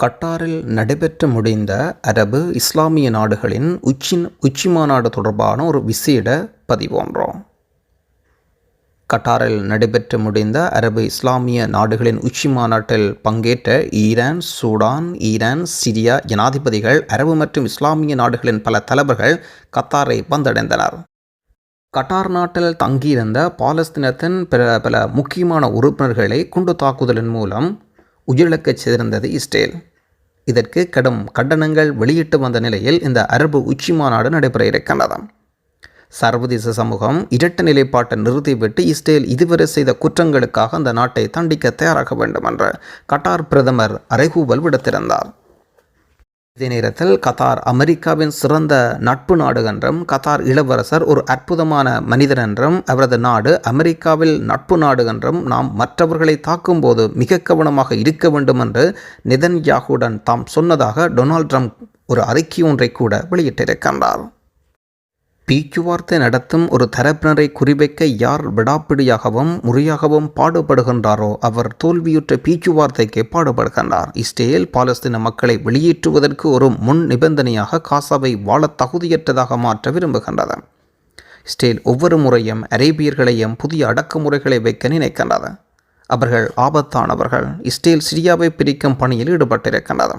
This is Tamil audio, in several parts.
கட்டாரில் நடைபெற்று முடிந்த அரபு இஸ்லாமிய நாடுகளின் உச்சி உச்சி மாநாடு தொடர்பான ஒரு விசேட பதிவோன்றோம் கட்டாரில் நடைபெற்று முடிந்த அரபு இஸ்லாமிய நாடுகளின் உச்சி மாநாட்டில் பங்கேற்ற ஈரான் சூடான் ஈரான் சிரியா ஜனாதிபதிகள் அரபு மற்றும் இஸ்லாமிய நாடுகளின் பல தலைவர்கள் கத்தாரை வந்தடைந்தனர். கட்டார் நாட்டில் தங்கியிருந்த பாலஸ்தீனத்தின் பிற பல முக்கியமான உறுப்பினர்களை குண்டு தாக்குதலின் மூலம் உயிரிழக்கச் சேர்ந்தது இஸ்ரேல். இதற்கு கடும் கண்டனங்கள் வெளியிட்டு வந்த நிலையில் இந்த அரபு உச்சி மாநாடு நடைபெற இருக்கின்றது. சர்வதேச சமூகம் இரட்ட நிலைப்பாட்டை நிறுத்திவிட்டு இஸ்ரேல் இதுவரை செய்த குற்றங்களுக்காக அந்த நாட்டை தண்டிக்க தயாராக வேண்டும் என்று கட்டார் பிரதமர் அறைகூவல் விடுத்திருந்தார். இதே நேரத்தில் கத்தார் அமெரிக்காவின் சிறந்த நட்பு நாடு என்றும் கத்தார் இளவரசர் ஒரு அற்புதமான மனிதர் என்றும் அவரது நாடு அமெரிக்காவில் நட்பு நாடு என்றும் நாம் மற்றவர்களை தாக்கும்போது மிக கவனமாக இருக்க வேண்டும் என்று நிதன் யாகுடன் தாம் சொன்னதாக டொனால்ட் ட்ரம்ப் ஒரு அறிக்கை ஒன்றை கூட வெளியிட்டிருக்கின்றார். பேச்சுவார்த்தை நடத்தும் ஒரு தரப்பினரை குறிவைக்க யார் விடாப்பிடியாகவும் முறையாகவும் பாடுபடுகின்றாரோ அவர் தோல்வியுற்ற பேச்சுவார்த்தைக்கு பாடுபடுகின்றார். இஸ்ரேல் பாலஸ்தீன மக்களை வெளியேற்றுவதற்கு ஒரு முன் நிபந்தனையாக காசாவை வாழ தகுதியற்றதாக மாற்ற விரும்புகின்றது. இஸ்ரேல் ஒவ்வொரு முறையும் அரேபியர்களையும் புதிய அடக்குமுறைகளை வைக்க நினைக்கின்றது. அவர்கள் ஆபத்தானவர்கள். இஸ்ரேல் சிரியாவை பிரிக்கும் பணியில் ஈடுபட்டிருக்கின்றது.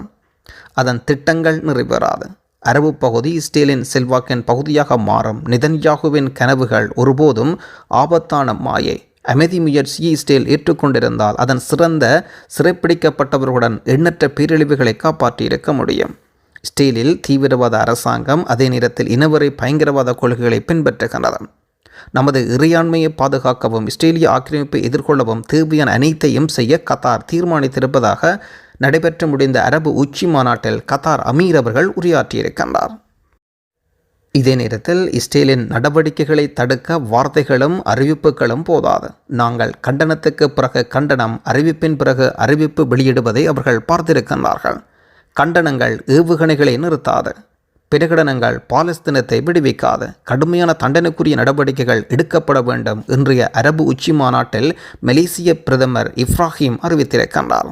அதன் திட்டங்கள் நிறைவேறாது. அரபு பகுதி இஸ்ரேலின் செல்வாக்கின் பகுதியாக மாறும். நிதன்யாகுவின் கனவுகள் ஒருபோதும் ஆபத்தான மாயை. அமைதி முயற்சியை இஸ்ரேல் ஏற்றுக்கொண்டிருந்தால் அதன் சிறந்த சிறைப்பிடிக்கப்பட்டவர்களுடன் எண்ணற்ற பேரழிவுகளை காப்பாற்றியிருக்க முடியும். இஸ்ரேலில் தீவிரவாத அரசாங்கம் அதே நேரத்தில் இனவரை பயங்கரவாத கொள்கைகளை பின்பற்றுகின்றது. நமது இறையாண்மையை பாதுகாக்கவும் இஸ்ரேலிய ஆக்கிரமிப்பை எதிர்கொள்ளவும் தேவையான அனைத்தையும் செய்ய கத்தார் தீர்மானித்திருப்பதாக நடைபெற்று முடிந்த அரபு உச்சி மாநாட்டில் கத்தார் அமீர் அவர்கள் உரையாற்றியிருக்கின்றார். இதே நேரத்தில் இஸ்ரேலின் நடவடிக்கைகளை தடுக்க வார்த்தைகளும் அறிவிப்புகளும் போதாது. நாங்கள் கண்டனத்துக்கு பிறகு கண்டனம் அறிவிப்பின் பிறகு அறிவிப்பு வெளியிடுவதை அவர்கள் பார்த்திருக்கின்றார்கள். கண்டனங்கள் ஏவுகணைகளை நிறுத்தாது. பிரகடனங்கள் பாலஸ்தீனத்தை விடுவிக்காது. கடுமையான தண்டனைக்குரிய நடவடிக்கைகள் எடுக்கப்பட வேண்டும் இன்றைய அரபு உச்சி மாநாட்டில் மலேசிய பிரதமர் இப்ராஹிம் அறிவித்திருக்கின்றார்.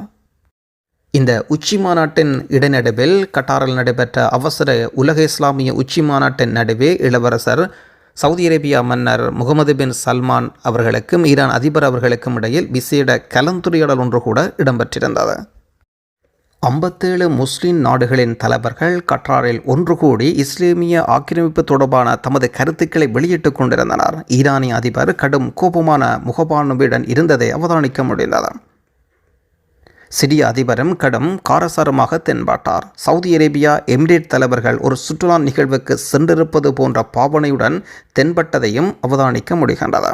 இந்த உச்சி மாநாட்டின் இடைநடுவில் கட்டாரில் நடைபெற்ற அவசர உலக இஸ்லாமிய உச்சி மாநாட்டின் நடுவே இளவரசர் சவுதி அரேபியா மன்னர் முகமது பின் சல்மான் அவர்களுக்கும் ஈரான் அதிபர் அவர்களுக்கும் இடையில் விசேட கலந்துரையாடல் ஒன்று கூட இடம்பெற்றிருந்தது. ஐம்பத்தேழு முஸ்லிம் நாடுகளின் தலைவர்கள் கட்டாரில் ஒன்று கூடி இஸ்லாமிய ஆக்கிரமிப்பு தொடர்பான தமது கருத்துக்களை வெளியிட்டுக் கொண்டிருந்தனர். ஈரானிய அதிபர் கடும் கோபமான முகபானுவிடன் இருந்ததை அவதானிக்க முடிந்தது. சிரிய அதிபரும் கடும் காரசாரமாக தென்பாட்டார். சவுதி அரேபியா எமிரேட் தலைவர்கள் ஒரு சுற்றுலா நிகழ்வுக்கு சென்றிருப்பது போன்ற பாவனையுடன் தென்பட்டதையும் அவதானிக்க முடிகின்றது.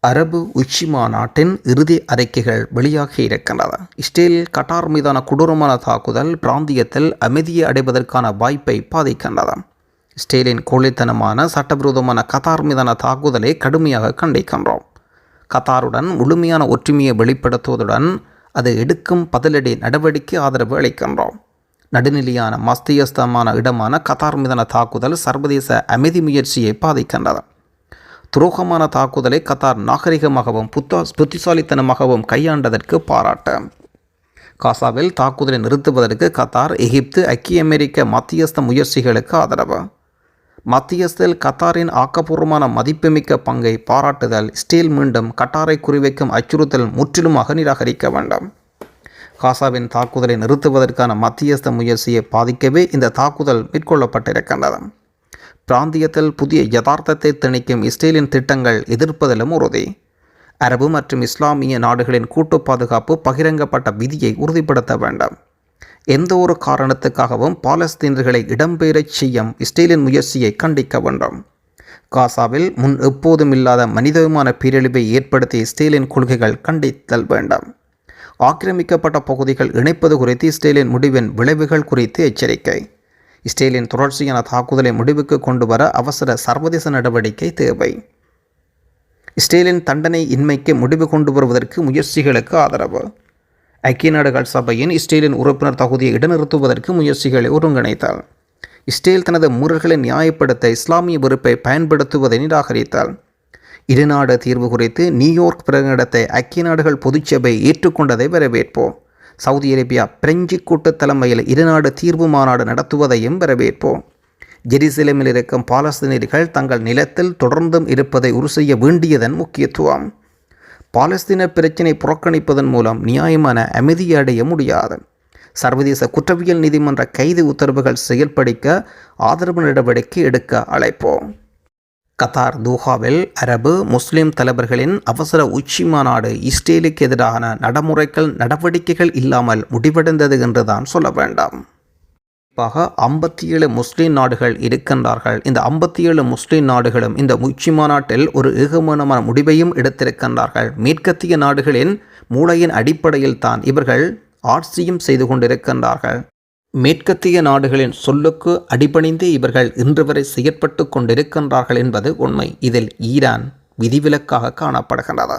அரபு உச்சி மாநாட்டின் இறுதி அறிக்கைகள் வெளியாகி இருக்கின்றன. இஸ்ரேல் கட்டார் மீதான கொடூரமான தாக்குதல் பிராந்தியத்தில் அமைதியை அடைவதற்கான வாய்ப்பை பாதிக்கின்றது. இஸ்ரேலின் கோழித்தனமான சட்டவிரோதமான கத்தார் மீதான தாக்குதலை கடுமையாக கண்டிக்கின்றோம். கத்தாருடன் முழுமையான ஒற்றுமையை வெளிப்படுத்துவதுடன் அது எடுக்கும் பதிலடி நடவடிக்கை ஆதரவு அளிக்கின்றோம். நடுநிலையான மஸ்தியஸ்தமான இடமான கத்தார் மீதான தாக்குதல் சர்வதேச அமைதி முயற்சியை பாதிக்கின்றது. துரோகமான தாக்குதலை கத்தார் நாகரிகமாகவும் புத்தா புத்திசாலித்தனமாகவும் கையாண்டதற்கு பாராட்டு. காசாவில் தாக்குதலை நிறுத்துவதற்கு கத்தார் எகிப்து ஐக்கிய அமெரிக்க மத்தியஸ்த முயற்சிகளுக்கு ஆதரவு. மத்தியஸ்தில் கத்தாரின் ஆக்கப்பூர்வமான மதிப்புமிக்க பங்கை பாராட்டுதல் ஸ்டீல் மீண்டும் கட்டாரை குறிவைக்கும் அச்சுறுத்தல் முற்றிலுமாக நிராகரிக்க வேண்டும். காசாவின் தாக்குதலை நிறுத்துவதற்கான மத்தியஸ்த முயற்சியை பாதிக்கவே இந்த தாக்குதல் மேற்கொள்ளப்பட்டிருக்கின்றது. பிராந்தியத்தில் புதிய யதார்த்தத்தை திணிக்கும் இஸ்ரேலின் திட்டங்கள் எதிர்ப்பதிலும் உறுதி. அரபு மற்றும் இஸ்லாமிய நாடுகளின் கூட்டு பாதுகாப்பு பகிரங்கப்பட்ட விதியை உறுதிப்படுத்த வேண்டும். எந்த ஒரு காரணத்துக்காகவும் பாலஸ்தீனர்களை இடம்பெயரச் செய்யும் இஸ்ரேலின் முயற்சியை கண்டிக்க வேண்டும். காசாவில் முன் எப்போதும் இல்லாத மனிதமான பேரழிவை ஏற்படுத்திய இஸ்ரேலின் கொள்கைகள் கண்டித்தல் வேண்டும். ஆக்கிரமிக்கப்பட்ட பகுதிகள் இணைப்பது குறித்து இஸ்ரேலின் முடிவின் விளைவுகள் குறித்து எச்சரிக்கை. இஸ்ரேலின் தொடர்ச்சியான தாக்குதலை முடிவுக்கு கொண்டு வர அவசர சர்வதேச நடவடிக்கை தேவை. இஸ்ரேலின் தண்டனை இன்மைக்கு முடிவு கொண்டு வருவதற்கு முயற்சிகளுக்கு ஆதரவு. ஐக்கிய நாடுகள் சபையின் இஸ்ரேலின் உறுப்பினர் தகுதியை இடநிறுத்துவதற்கு முயற்சிகளை ஒருங்கிணைத்தார். இஸ்ரேல் தனது முறைகளை நியாயப்படுத்த இஸ்லாமிய வெறுப்பை பயன்படுத்துவதை நிராகரித்தால் இருநாடு தீர்வு குறித்து நியூயார்க் பிரகடனத்தை ஐக்கிய நாடுகள் பொதுச்சபை ஏற்றுக்கொண்டதை வரவேற்போம். சவுதி அரேபியா பிரெஞ்சு கூட்டு தலைமையில் இருநாடு தீர்வு மாநாடு நடத்துவதையும் வரவேற்போம். ஜெருசலேமில் இருக்கும் பாலஸ்தீனியர்கள் தங்கள் நிலத்தில் தொடர்ந்தும் இருப்பதை உறுதி செய்ய வேண்டியதன் முக்கியத்துவம். பாலஸ்தீன பிரச்சினை புறக்கணிப்பதன் மூலம் நியாயமான அமைதியை அடைய முடியாது. சர்வதேச குற்றவியல் நீதிமன்ற கைது உத்தரவுகள் செயல்படிக்க ஆதரவு நடவடிக்கை எடுக்க அழைப்போம். கத்தார் தூஹாவில் அரபு முஸ்லிம் தலைவர்களின் அவசர உச்சி மாநாடு இஸ்ரேலுக்கு எதிரான நடைமுறைகள் நடவடிக்கைகள் இல்லாமல் முடிவடைந்தது என்றுதான் சொல்ல வேண்டாம். குறிப்பாக ஐம்பத்தி ஏழு முஸ்லீம் நாடுகள் இருக்கின்றார்கள். இந்த ஐம்பத்தி ஏழு முஸ்லீம் நாடுகளும் இந்த உச்சி மாநாட்டில் ஒரு ஏகமனமான முடிவையும் எடுத்திருக்கின்றார்கள். மேற்கத்திய நாடுகளின் மூளையின் அடிப்படையில் தான் இவர்கள் ஆட்சியும் செய்து கொண்டிருக்கின்றார்கள். மேற்கத்திய நாடுகளின் சொல்லுக்கு அடிபணிந்து இவர்கள் இன்று வரை செயற்பட்டு கொண்டிருக்கின்றார்கள் என்பது உண்மை. இதில் ஈரான் விதிவிலக்காக காணப்படுகின்றது.